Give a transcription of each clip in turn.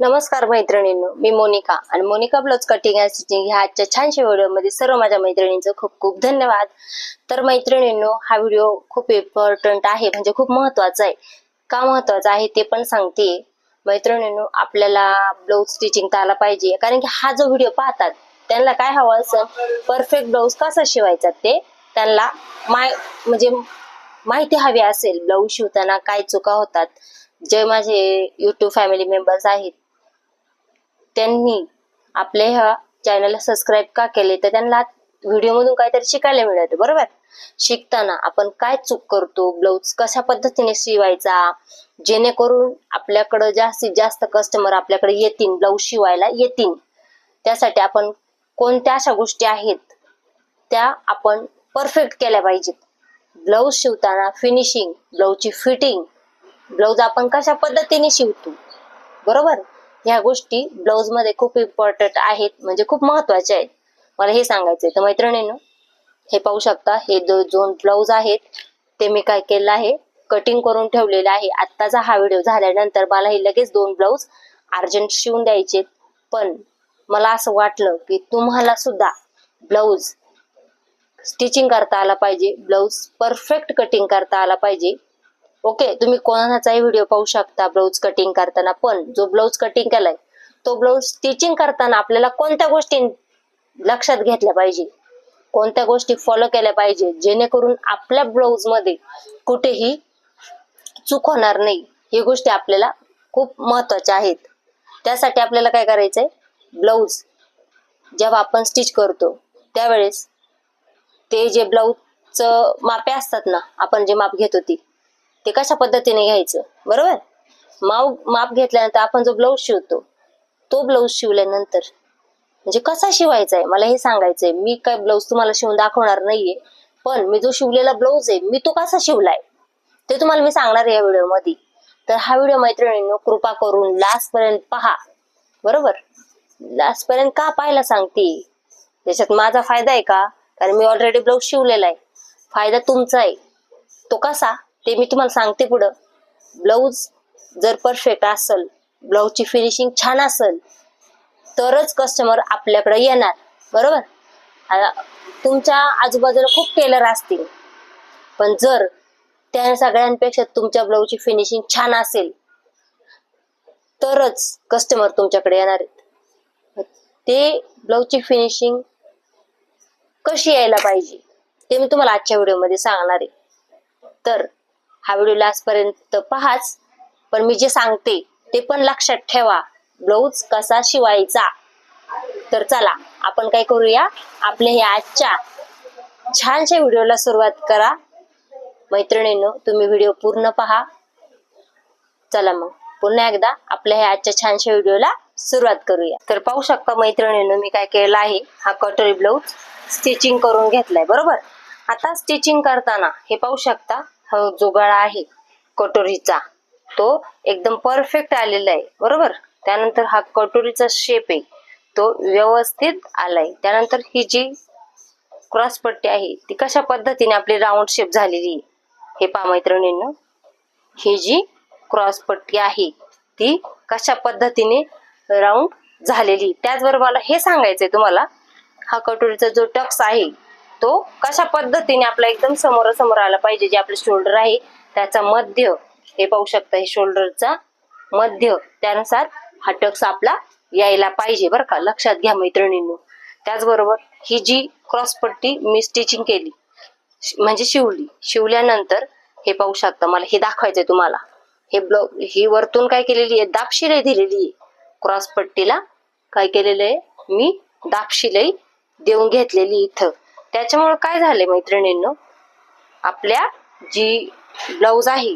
नमस्कार मैत्रिणींनो मी मोनिका आणि Monika blouse cutting and stitching ह्या आजच्या छानशा व्हिडिओमध्ये सर्व माझ्या मैत्रिणींचं खूप खूप धन्यवाद. तर मैत्रिणींनो हा व्हिडिओ खूप इम्पॉर्टंट आहे म्हणजे खूप महत्त्वाचा आहे. का महत्त्वाचा आहे ते पण सांगते. मैत्रिणींनो आपल्याला ब्लाऊज स्टिचिंग तर आला पाहिजे कारण की हा जो व्हिडिओ पाहतात त्यांना काय हवं असं परफेक्ट ब्लाऊज कसा शिवायचा ते त्यांना माय म्हणजे माहिती हवी असेल. ब्लाऊज शिवताना काय चुका होतात जे माझे युट्यूब फॅमिली मेंबर्स आहेत त्यांनी आपल्या ह्या चॅनलला सबस्क्राईब का केले तर त्यांना व्हिडिओमधून काहीतरी शिकायला मिळतं बरोबर? शिकताना आपण काय चूक करतो ब्लाऊज कशा पद्धतीने शिवायचा जेणेकरून आपल्याकडं जास्तीत जास्त कस्टमर आपल्याकडे येतील ब्लाऊज शिवायला येतील. त्यासाठी आपण कोणत्या अशा गोष्टी आहेत त्या आपण परफेक्ट केल्या पाहिजेत. ब्लाऊज शिवताना फिनिशिंग ब्लाऊजची फिटिंग ब्लाऊज आपण कशा पद्धतीने शिवतो बरोबर? ह्या गोष्टी ब्लाऊजमध्ये खूप इम्पॉर्टंट आहेत म्हणजे खूप महत्त्वाच्या आहेत. मला हे सांगायचंय. तर मैत्रिणीनं हे पाहू शकता हे दोन ब्लाऊज आहेत. ते मी काय केलं आहे कटिंग करून ठेवलेलं आहे. आत्ताचा हा व्हिडिओ झाल्यानंतर मला हे लगेच दोन ब्लाऊज अर्जंट शिवून द्यायचे पण मला असं वाटलं की तुम्हाला सुद्धा ब्लाऊज स्टिचिंग करता आला पाहिजे ब्लाऊज परफेक्ट कटिंग करता आला पाहिजे. ओके तुम्ही कोणाचाही व्हिडिओ पाहू शकता ब्लाऊज कटिंग करताना पण जो ब्लाऊज कटिंग केलाय तो ब्लाऊज स्टिचिंग करताना आपल्याला कोणत्या गोष्टी लक्षात घेतल्या पाहिजे? कोणत्या गोष्टी फॉलो केल्या पाहिजे? जेणेकरून आपल्या ब्लाऊजमध्ये कुठेही चूक होणार नाही. ही गोष्टी आपल्याला खूप महत्त्वाच्या आहेत. त्यासाठी आपल्याला काय करायचंय? ब्लाऊज जेव्हा आपण स्टिच करतो त्यावेळेस ते जे ब्लाऊजचं मापे असतात ना आपण जे माप घेतो ती ते कशा पद्धतीने घ्यायचं? बरोबर? माप माप घेतल्यानंतर आपण जो ब्लाऊज शिवतो तो ब्लाऊज शिवल्यानंतर म्हणजे कसा शिवायचा आहे? मला हे सांगायचंय. मी काय ब्लाऊज तुम्हाला शिवून दाखवणार नाहीये पण मी जो शिवलेला ब्लाऊज आहे मी तो कसा शिवलाय? ते तुम्हाला मी सांगणार या व्हिडिओमध्ये. तर हा व्हिडिओ मैत्रिणींनो कृपा करून लास्ट पर्यंत पहा. बरोबर? लास्ट पर्यंत का पाहायला सांगते? त्याच्यात माझा फायदा आहे का? कारण मी ऑलरेडी ब्लाऊज शिवलेला आहे. फायदा तुमचा आहे. तो कसा? ते मी तुम्हाला सांगते पुढं. ब्लाऊज जर परफेक्ट असेल ब्लाऊजची फिनिशिंग छान असेल तरच कस्टमर आपल्याकडे येणार. बरोबर? तुमच्या आजूबाजूला खूप टेलर असतील. पण जर त्या सगळ्यांपेक्षा तुमच्या ब्लाऊजची फिनिशिंग छान असेल तरच कस्टमर तुमच्याकडे येणार आहेत. ते ब्लाऊजची फिनिशिंग कशी यायला पाहिजे ते मी तुम्हाला आजच्या व्हिडिओमध्ये सांगणार आहे. तर हा व्हिडिओ लास्ट पर्यंत पहाच. पण मी जे सांगते ते पण लक्षात ठेवा. ब्लाऊज कसा शिवायचा? तर चला आपण काय करूया? आपल्या ह्या आजच्या छानशा व्हिडिओला सुरुवात करा. मैत्रिणींनो तुम्ही व्हिडिओ पूर्ण पहा. चला मग पुन्हा एकदा आपल्या ह्या आजच्या छानशा व्हिडिओला सुरुवात करूया. तर पाहू शकता मैत्रिणींनो मी काय केलं आहे? हा कटोरी ब्लाऊज स्टिचिंग करून घेतलाय बरोबर? आता स्टिचिंग करताना हे पाहू शकता जो गळा आहे कटोरीचा. तो एकदम परफेक्ट आलेला आहे. बरोबर? त्यानंतर हा कटोरीचा शेप आहे. तो व्यवस्थित आलाय. त्यानंतर ही जी क्रॉस पट्टी आहे ती कशा पद्धतीने आपली राऊंड शेप झालेली आहे? हे पा मैत्रिणींनो. ही जी क्रॉस पट्टी आहे ती कशा पद्धतीने राऊंड झालेली त्याचबरोबर मला हे सांगायचंय तुम्हाला. हा कटोरीचा जो टक्स आहे तो कशा पद्धतीने आपला एकदम समोरासमोर आला पाहिजे जे आपलं शोल्डर आहे त्याचा मध्य हे पाहू शकता हे शोल्डरचा मध्य त्यानुसार हा टक्स आपला यायला पाहिजे बरं का. लक्षात घ्या मैत्रिणींनो. त्याचबरोबर ही जी क्रॉस पट्टी मी स्टिचिंग केली म्हणजे शिवली शिवल्यानंतर हे पाहू शकता मला हे दाखवायचंय तुम्हाला. हे ब्लाउ ही वरतून काय केलेली आहे? दाबशिलाई दिलेली आहे. क्रॉस पट्टीला काय केलेलं आहे? मी दाबशिलाई देऊन घेतलेली इथं. त्याच्यामुळे काय झालंय मैत्रिणींनो? आपल्या जी ब्लाऊज आहे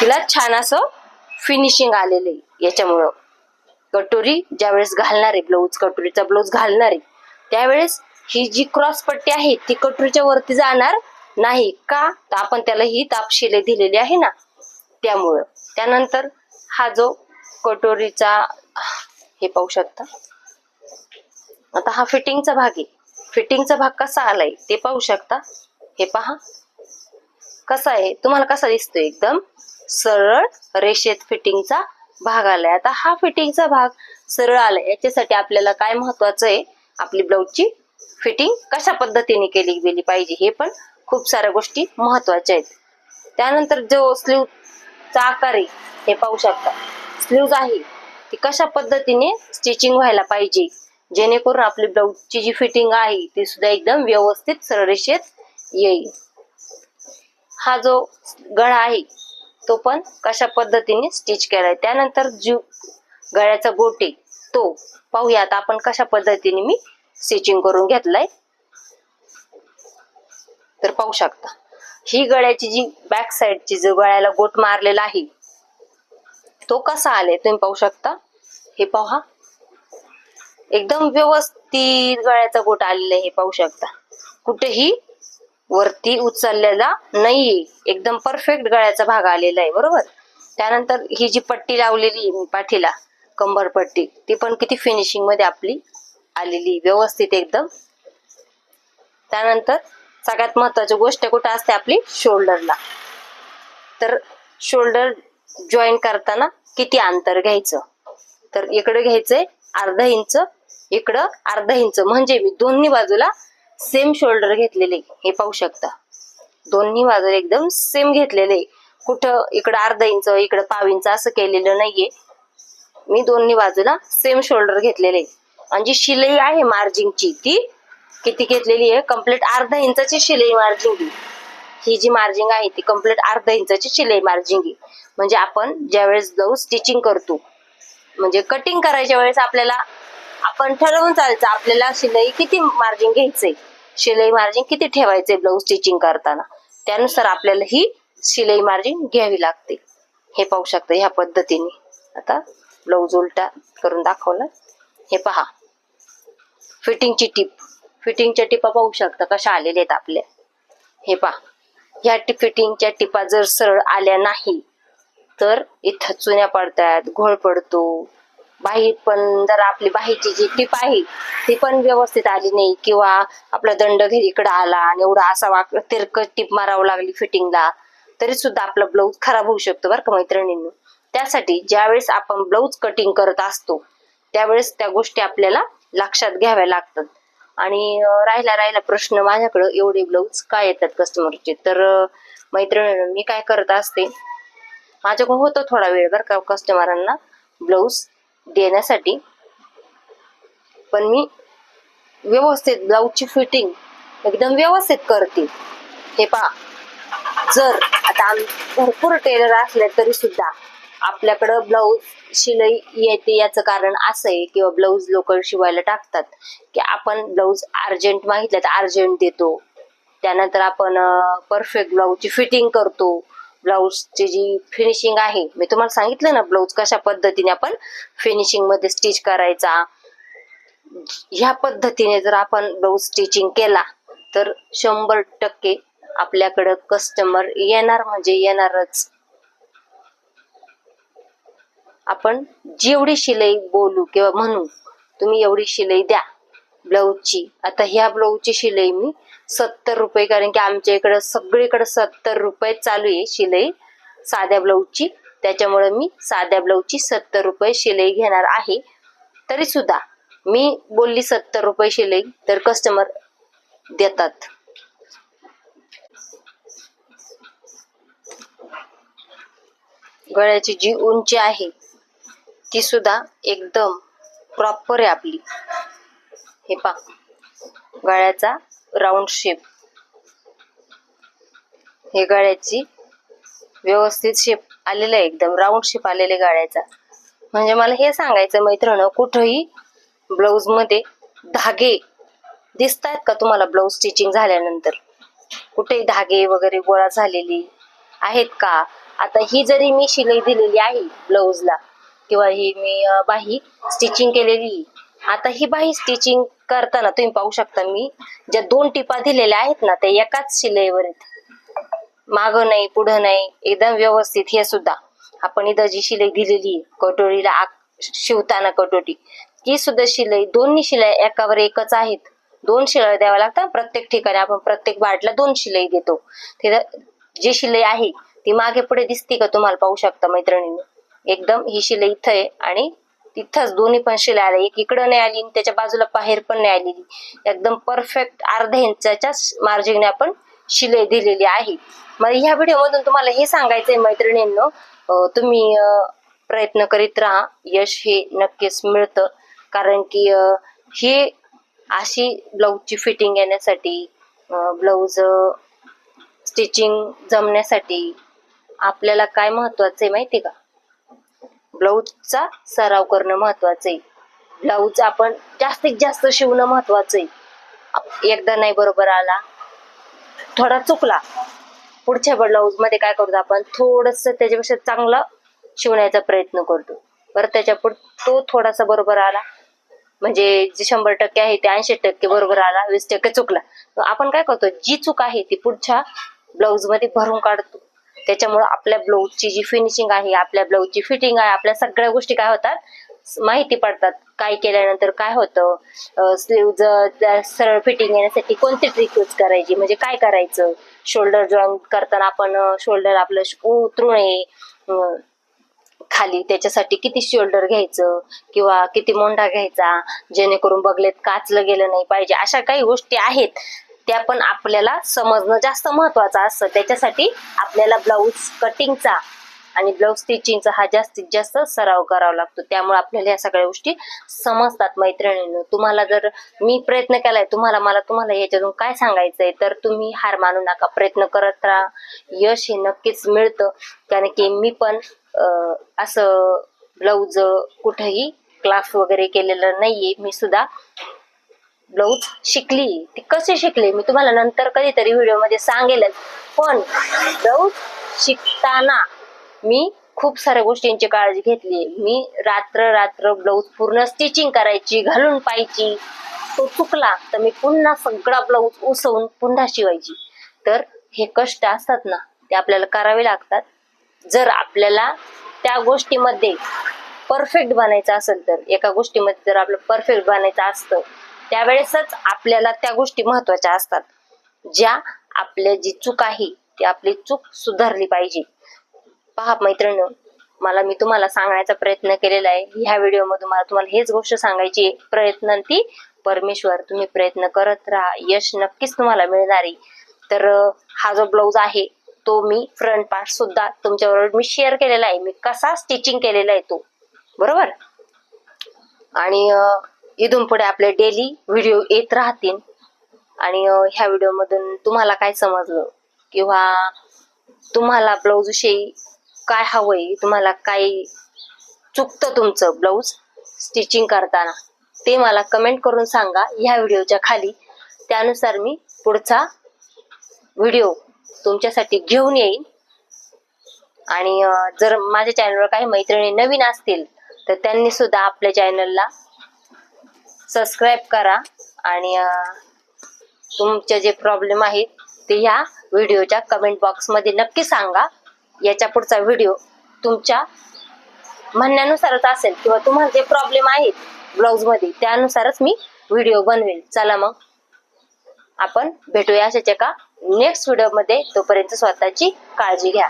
तिला छान असं फिनिशिंग आलेलं आहे याच्यामुळं. कटोरी ज्यावेळेस घालणार आहे ब्लाऊज कटोरीचा ब्लाऊज घालणार आहे त्यावेळेस ही जी क्रॉस पट्टी आहे ती कटोरीच्या वरती जाणार नाही का? तर आपण त्याला ही तापशिले दिलेली आहे ना त्यामुळं. त्यानंतर हा जो कटोरीचा हे पाहू शकता. आता हा फिटिंगचा भाग आहे. फिटिंगचा भाग कसा आलाय ते पाहू शकता. हे पहा. कसा आहे? तुम्हाला कसा दिसतोय? एकदम सरळ रेषेत फिटिंगचा भाग आलाय. आता हा फिटिंगचा भाग सरळ आलाय. याच्यासाठी आपल्याला काय महत्वाचं आहे? आपली ब्लाऊजची फिटिंग कशा पद्धतीने केली गेली पाहिजे? हे पण खूप साऱ्या गोष्टी महत्त्वाच्या आहेत. त्यानंतर जो स्लीवचा आकार आहे हे पाहू शकता. स्लीव्ज आहे ती कशा पद्धतीने स्टिचिंग व्हायला पाहिजे? जेणेकरून आपली ब्लाऊजची जी फिटिंग आहे ती सुद्धा एकदम व्यवस्थित सरळ रेषेत येईल. हा जो गळा आहे तो पण कशा पद्धतीने स्टिच केलाय? त्यानंतर जी गळ्याचा गोटे तो पाहूया आता आपण कशा पद्धतीने मी स्टिचिंग करून घेतलाय. तर पाहू शकता. ही गळ्याची जी बॅक साईडची जो गळ्याला गोट मारलेला आहे तो कसा आलाय? तुम्ही पाहू शकता. हे पहा. एकदम व्यवस्थित गळ्याचा गोट आलेला आहे हे पाहू शकता. कुठेही वरती उचललेला नाहीये. एकदम परफेक्ट गळ्याचा भाग आलेला आहे बरोबर? त्यानंतर ही जी पट्टी लावलेली आहे मी पाठीला कंबर पट्टी ती पण किती फिनिशिंगमध्ये आपली आलेली व्यवस्थित एकदम. त्यानंतर सगळ्यात महत्वाची गोष्ट कुठं असते आपली? शोल्डरला तर शोल्डर जॉईन करताना किती अंतर घ्यायचं? तर इकडे घ्यायचंय अर्धा इंच इकडं अर्धा इंच. म्हणजे मी दोन्ही बाजूला सेम शोल्डर घेतलेले. हे पाहू शकता. दोन्ही बाजूला एकदम सेम घेतलेले. कुठं इकडं अर्धा इंच इकडं पाव इंच असं केलेलं नाहीये. मी दोन्ही बाजूला सेम शोल्डर घेतलेले. आणि जी शिलाई आहे मार्जिंगची ती किती घेतलेली आहे? कंप्लीट अर्धा इंचाची शिलाई मार्जिंग ही जी मार्जिंग आहे ती कंप्लीट अर्धा इंचाची शिलाई मार्जिंग म्हणजे आपण ज्यावेळेस ब्लाऊज स्टिचिंग करतो म्हणजे कटिंग करायच्या वेळेस आपल्याला आपण ठरवून चालायचं आपल्याला शिलाई किती मार्जिन घ्यायचंय? शिलाई मार्जिन किती ठेवायचंय ब्लाऊज स्टिचिंग करताना? त्यानुसार आपल्याला ही शिलाई मार्जिन घ्यावी लागते. हे पाहू शकता ह्या पद्धतीने. आता ब्लाऊज उलटा करून दाखवलं. हे पहा. फिटिंगची टीप फिटिंगच्या टिपा पाहू शकता कशा आलेल्या आहेत आपल्या. हे पहा. ह्या टी फिटिंगच्या टिपा जर सरळ आल्या नाही तर इथं चुन्या पडतात घोळ पडतो. बाही पण जर आपली बाहीची जी टीप आहे ती पण व्यवस्थित आली नाही किंवा आपला दंड घरी इकडं आला आणि एवढा असा वाक तिरकट टीप मारावं लागली फिटिंगला तरी सुद्धा आपला ब्लाऊज खराब होऊ शकतो बरं का मैत्रिणींनी. त्यासाठी ज्यावेळेस आपण ब्लाऊज कटिंग करत असतो त्यावेळेस त्या गोष्टी आपल्याला लक्षात घ्याव्या लागतात. आणि राहिला राहिला प्रश्न माझ्याकडं एवढे ब्लाऊज काय येतात कस्टमरचे तर मैत्रिणीनं मी काय करत असते माझ्याकडून होतं थोडा वेळ बरं का कस्टमरांना ब्लाऊज देण्यासाठी. पण मी व्यवस्थित ब्लाऊजची फिटिंग एकदम व्यवस्थित करते. हे पहा. जर आता भरपूर टेलर असले तरी सुद्धा आपल्याकडं ब्लाऊज शिलाई येते याचं कारण असं आहे किंवा ब्लाऊज लोक शिवायला टाकतात की आपण ब्लाऊज अर्जंट माहितलं तर अर्जंट देतो. त्यानंतर आपण परफेक्ट ब्लाऊजची फिटिंग करतो. ब्लाऊजची जी फिनिशिंग आहे मी तुम्हाला सांगितलं ना ब्लाऊज कशा पद्धतीने आपण फिनिशिंगमध्ये स्टिच करायचा. ह्या पद्धतीने जर आपण ब्लाऊज स्टिचिंग केला तर शंभर टक्के आपल्याकडं कस्टमर येणार म्हणजे येणारच. आपण जेवढी शिलाई बोलू किंवा म्हणू तुम्ही एवढी शिलाई द्या. ब्लाऊजची. आता ह्या ब्लाऊजची शिलाई मी सत्तर रुपये कारण की आमच्या इकडं सगळीकडे सत्तर रुपये चालू आहे शिलाई साध्या ब्लाऊजची. त्याच्यामुळे मी साध्या ब्लाऊजची सत्तर रुपये शिलाई घेणार आहे. तरी सुद्धा मी बोलली सत्तर रुपये शिलाई तर कस्टमर देतात. गळ्याची जी उंची आहे ती सुद्धा एकदम प्रॉपर आहे आपली. हे पा गळ्याचा राऊंड शेप हे गळ्याची व्यवस्थित शेप आलेला आहे एकदम. राऊंड शेप आलेले गळ्याचा. म्हणजे मला हे सांगायचं मैत्रिण कुठंही ब्लाऊजमध्ये धागे दिसतायत का तुम्हाला ब्लाऊज स्टिचिंग झाल्यानंतर? कुठेही धागे वगैरे गोळा झालेली आहेत का? आता ही जरी मी शिलाई दिलेली आहे ब्लाऊजला किंवा ही मी बाही स्टिचिंग केलेली आता ही बाही स्टिचिंग करताना तुम्ही पाहू शकता मी ज्या दोन टिपा दिलेल्या आहेत ना त्या एकाच शिलाईवर आहेत. माग नाही पुढं नाही एकदम व्यवस्थित हे सुद्धा. आपण इथं जी शिलाई दिलेली आहे, कटोरीला शिवताना कटोरी ती सुद्धा शिलाई दोन्ही शिलाई एकावर एकच आहेत. दोन शिलाई द्याव्या लागतात प्रत्येक ठिकाणी आपण प्रत्येक वाटला दोन शिलाई देतो. तिथं जी शिलाई आहे ती मागे पुढे दिसते का तुम्हाला पाहू शकता मैत्रिणीने? एकदम ही शिलाई इथं आहे आणि तिथंच दोन्ही पण शिला आल्या. एक इकडं नाही आली आणि त्याच्या बाजूला बाहेर पण नाही आलेली. एकदम परफेक्ट अर्ध्या इंचाच्या मार्जिनने आपण शिले दिलेली आहे. मग ह्या व्हिडिओ मधून तुम्हाला हे सांगायचंय मैत्रिणींनो तुम्ही प्रयत्न करीत राहा. यश हे नक्कीच मिळतं. कारण की हे अशी ब्लाऊजची फिटिंग येण्यासाठी ब्लाऊज स्टिचिंग जमण्यासाठी आपल्याला काय महत्वाचं आहे माहिती का? ब्लाऊजचा सराव करणं महत्वाचं आहे ब्लाऊज आपण जास्तीत जास्त शिवणं महत्वाचं आहे एकदा नाही बरोबर आला थोडा चुकला. पुढच्या ब्लाऊजमध्ये काय करतो आपण? थोडस त्याच्यापेक्षा चांगलं शिवण्याचा प्रयत्न करतो. बरं त्याच्या तो थोडासा बरोबर आला. म्हणजे जे शंभर टक्के आहे ते ऐंशी टक्के बरोबर आला वीस टक्के चुकला. आपण काय करतो? जी चूक आहे ती पुढच्या ब्लाऊजमध्ये भरून काढतो. त्याच्यामुळे आपल्या ब्लाऊजची जी फिनिशिंग आहे आपल्या ब्लाऊजची फिटिंग आहे आपल्या सगळ्या गोष्टी काय होतात माहिती पडतात. काय केल्यानंतर काय होतं स्लीव सरळ फिटिंग येण्यासाठी कोणती ट्रिक यूज करायची? म्हणजे काय करायचं? शोल्डर जॉईन करताना आपण शोल्डर आपलं उतरू नये. खाली त्याच्यासाठी किती शोल्डर घ्यायचं? किंवा किती मोंढा घ्यायचा? जेणेकरून बगलेत काचलं गेलं नाही पाहिजे. अशा काही गोष्टी आहेत. त्या पण आपल्याला समजणं जास्त महत्वाचं असतं. त्याच्यासाठी आपल्याला ब्लाऊज कटिंगचा आणि ब्लाऊज स्टिचिंगचा हा जास्तीत जास्त सराव करावा लागतो. त्यामुळे आपल्याला या सगळ्या गोष्टी समजतात मैत्रिणींनो. तुम्हाला जर मी प्रयत्न केलाय तुम्हाला मला तुम्हाला याच्यातून काय सांगायचंय तर तुम्ही हार मानू नका. प्रयत्न करत राहा. यश हे नक्कीच मिळतं. कारण की मी पण असं ब्लाऊज कुठेही क्लास वगैरे केलेलं नाहीये. मी सुद्धा ब्लाऊज शिकली. ती कशी शिकली? मी तुम्हाला नंतर कधीतरी व्हिडिओमध्ये सांगेलच. पण ब्लाऊज शिकताना मी खूप साऱ्या गोष्टींची काळजी घेतली. मी रात्र रात्र ब्लाऊज पूर्ण स्टिचिंग करायची घालून पाहायची. तो चुकला तर मी पुन्हा सगळा ब्लाऊज उसवून पुन्हा शिवायची. तर हे कष्ट असतात ना ते आपल्याला करावे लागतात. जर आपल्याला त्या गोष्टीमध्ये परफेक्ट बनायचं असेल तर एका गोष्टीमध्ये जर आपलं परफेक्ट बनायचं असतं त्यावेळेसच आपल्याला त्या गोष्टी महत्त्वाच्या असतात. ज्या आपल्या जी चूक आहे ती आपली चूक सुधारली पाहिजे. पहा मैत्रिणी मला मी तुम्हाला सांगण्याचा प्रयत्न केलेला आहे. ह्या व्हिडिओ मधून मला तुम्हाला हेच गोष्ट सांगायची प्रयत्न ती परमेश्वर तुम्ही प्रयत्न करत राहा. यश नक्कीच तुम्हाला मिळणार आहे. तर हा जो ब्लाऊज आहे तो मी फ्रंट पार्ट सुद्धा तुमच्याबरोबर मी शेअर केलेला आहे. मी कसा स्टिचिंग केलेला आहे तो. बरोबर? आणि इथून पुढे आपले डेली व्हिडिओ येत राहतील. आणि ह्या व्हिडिओमधून तुम्हाला काय समजलं? किंवा तुम्हाला ब्लाऊज विषयी काय हवंय? तुम्हाला काय चुकतं तुमचं ब्लाऊज स्टिचिंग करताना. ते मला कमेंट करून सांगा ह्या व्हिडिओच्या खाली. त्यानुसार मी पुढचा व्हिडिओ तुमच्यासाठी घेऊन येईन. आणि जर माझ्या चॅनलवर काही मैत्रिणी नवीन असतील तर त्यांनी सुद्धा आपल्या चॅनलला सबस्क्राईब करा आणि तुमचे जे प्रॉब्लेम आहेत ते ह्या व्हिडिओच्या कमेंट बॉक्समध्ये नक्की सांगा. याच्या पुढचा व्हिडिओ तुमच्या म्हणण्यानुसारच असेल किंवा तुम्हाला जे प्रॉब्लेम आहेत ब्लाऊजमध्ये त्यानुसारच मी व्हिडिओ बनवेल. चला मग. आपण भेटूया अशाच एका नेक्स्ट व्हिडिओमध्ये तोपर्यंत स्वतःची काळजी घ्या.